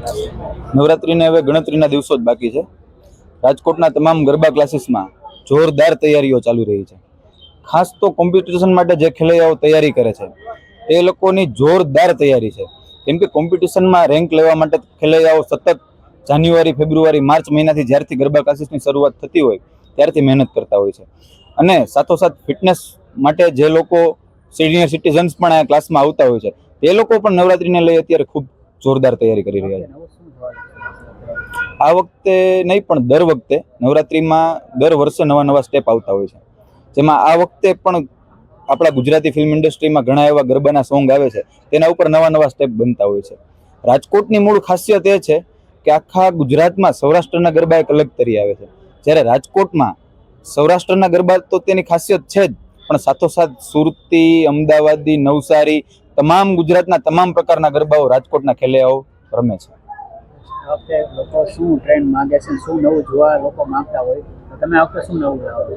નવરાત્રિને હવે ગણતરીના દિવસો જ બાકી છે. રાજકોટના તમામ ગરબા ક્લાસીસમાં જોરદાર તૈયારીઓ ચાલુ રહી છે. ખાસ તો કોમ્પિટિશન માટે જે ખેલૈયાઓ તૈયારી કરે છે એ લોકોની જોરદાર તૈયારી છે. કેમ કે કોમ્પિટિશનમાં રેન્ક લેવા માટે ખેલૈયાઓ સતત જાન્યુઆરી, ફેબ્રુઆરી, માર્ચ મહિનાથી જ્યારથી ગરબા ક્લાસીસની શરૂઆત થતી હોય, ત્યારથી મહેનત કરતા હોય છે. અને સાથોસાથ ફિટનેસ માટે જે લોકો સિનિયર સિટીઝન્સ પણ આ ક્લાસમાં આવતા હોય છે, તે લોકો પણ નવરાત્રિને લઈ અત્યારે ખૂબ જોરદાર તૈયારી કરી રહ્યા છે. આ વખતે નહીં, પણ દર વખતે નવરાત્રિમાં દર વર્ષે નવા નવા સ્ટેપ આવતા હોય છે. જેમાં આ વખતે પણ આપણા ગુજરાતી ફિલ્મ ઇન્ડસ્ટ્રીમાં ઘણા એવા ગરબાના સોંગ આવે છે, તેના ઉપર નવા નવા સ્ટેપ બનતા હોય છે. રાજકોટની મૂળ ખાસિયત એ છે કે આખા ગુજરાતમાં સૌરાષ્ટ્રના ગરબા એક અલગ તરી આવે છે. જ્યારે રાજકોટમાં સૌરાષ્ટ્રના ગરબા તો તેની ખાસિયત છે જ, પણ સાથોસાથ સુરતી, અમદાવાદી, નવસારી તમામ ગુજરાતના તમામ પ્રકારના ગરબાઓ રાજકોટના ખેલૈયાઓ રમે છે. લોકો શું ટ્રેન્ડ માંગે છે શું નવું જોવા લોકો માંગતા હોય? તમે આ શું નવું લાવો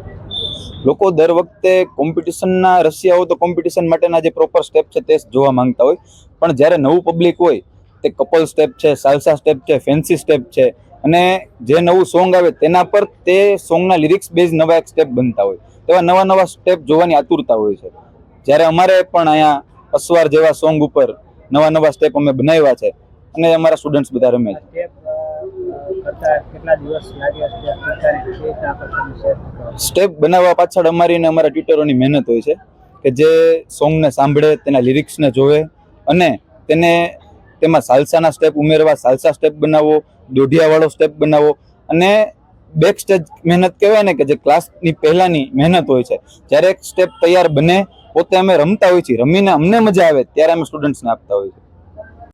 લોકો દર વખતે કોમ્પિટિશનના રસિયાઓ તો કોમ્પિટિશન માટેના જે પ્રોપર સ્ટેપ છે તે જ જોવા માંગતા હોય. પણ જ્યારે નવું પબ્લિક હોય તે કપલ સ્ટેપ છે સાલસા સ્ટેપ છે ફેન્સી સ્ટેપ છે અને જે નવું સોંગ આવે તેના પર તે સોંગના લિરિક્સ બેઝ નવા એક સ્ટેપ બનતા હોય. તેવા નવા નવા સ્ટેપ જોવાની આતુરતા હોય છે. જ્યારે અમારે પણ અહીંયા અસવાર જેવા સોંગ ઉપર નવા નવા સ્ટેપ અમે બનાવ્યા છે. અને અમારા સ્ટુડન્ટ્સ બધા રમે છે. સ્ટેપ બનાવવા પાછળ અમારી ને અમારા ટ્યુટરોની મહેનત હોય છે કે જે સોંગને સાંભળે તેના લિરિક્સને જોવે અને તેને તેમાં સાલસાના સ્ટેપ ઉમેરવા સાલસા સ્ટેપ બનાવવો દોઢિયાવાળો સ્ટેપ બનાવવો અને બેક સ્ટેજ મહેનત કહેવાય ને કે જે ક્લાસની પહેલાંની મહેનત હોય છે. જ્યારે એક સ્ટેપ તૈયાર બને પોતે અમે રમતા હોય છીએ. રમીને અમને મજા આવે ત્યારે અમે સ્ટુડન્ટ્સને આપતા હોય છે